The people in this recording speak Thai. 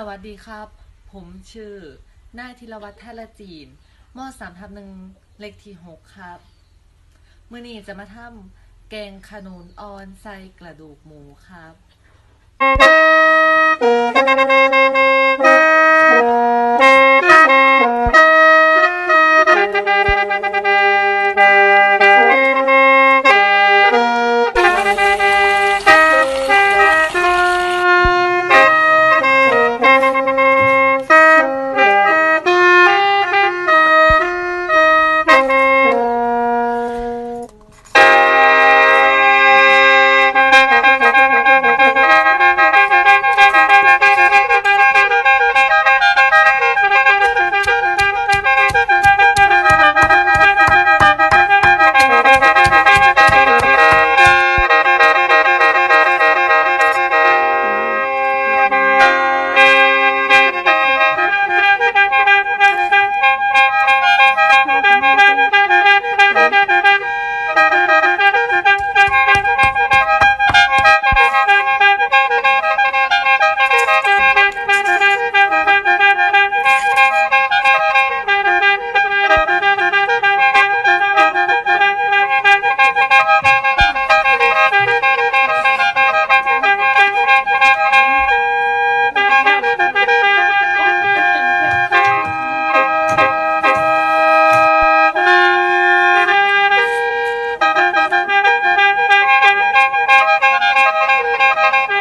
สวัสดีครับ ผมชื่อนายธีรวัฒน์ท่าละจีนมสามทับหนึ่งเลขที่หกครับมื่อนี้จะมาทำแกงขนุนออนใส่กระดูกหมูครับ Thank you.